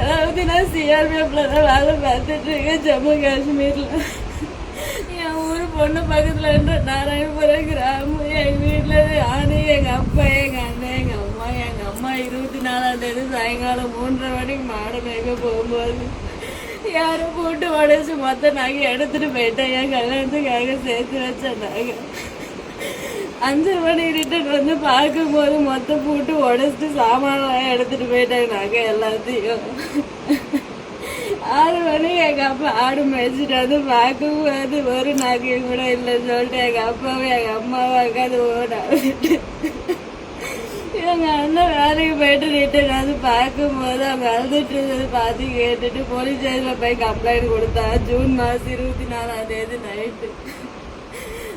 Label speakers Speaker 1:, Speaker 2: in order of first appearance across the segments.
Speaker 1: அதாவது நான் சிஆர்பிஎஃப்பில் தான் வேலை பார்த்துட்ருக்கேன் ஜம்மு காஷ்மீரில். என் ஊர் பொண்ணு பக்கத்தில் இருந்த நாராயணபுரம் கிராமம். எங்கள் வீட்டில் யாரு எங்கள் அப்பா எங்கள் அண்ணன் எங்கள் அம்மா எங்கள் அம்மா இருபத்தி நாலாம் தேதி சாயங்காலம் மூன்றரை மணிக்கு மாடு மேய்க்க போகும்போது யாரும் கூட்டு உடச்சி மொத்த நகை எடுத்துகிட்டு போயிட்டேன். என் கல்யாணத்துக்காக சேர்த்து வச்ச நாங்கள் அஞ்சு மணி ரிட்டன் வந்து பார்க்கும்போது மொத்தம் போட்டு உடச்சிட்டு சாமானெல்லாம் எடுத்துட்டு போயிட்டாங்க நாங்கள் எல்லாத்தையும். ஆறு மணி எங்கள் அப்பா ஆடு மேய்ச்சிட்டு வந்து பார்க்கும்போது ஒரு நாக்கையும் கூட இல்லைன்னு சொல்லிட்டு எங்கள் அப்பாவும் எங்கள் அம்மாவும் உட்காந்து ஓட எங்கள் அண்ணன் வேலைக்கு போயிட்டு ரிட்டர்ன் வந்து பார்க்கும்போது அவங்க அழுதுட்டு இருந்தது பார்த்து கேட்டுட்டு போலீஸ் ஸ்டேஷனில் போய் கம்ப்ளைண்ட் கொடுத்தா ஜூன் மாதம் இருபத்தி நாலாம் தேதி நைட்டு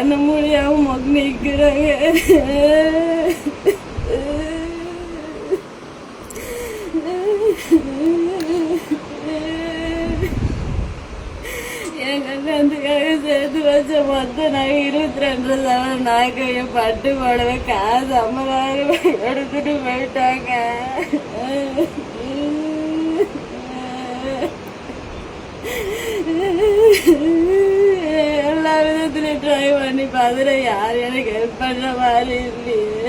Speaker 1: கண்ணு இது பண்ண முடியாம என் கல்யாணத்துக்காக சேர்த்து வச்ச மொத்தம் நகை இருபத்தி ரெண்டு சவரம் நகையை பட்டு போடவே காசு ஐம்பதாயிரம் எடுத்துட்டு போயிட்டாங்க. எல்லா ட்ரை பண்ணி பார்த்துட்டு யார் எனக்கு ஹெல்ப் பண்ற மாதிரி இல்லையே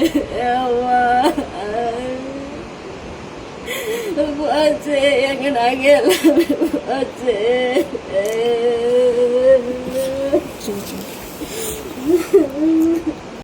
Speaker 1: போச்சு எங்க நாங்க எல்லாமே போச்சு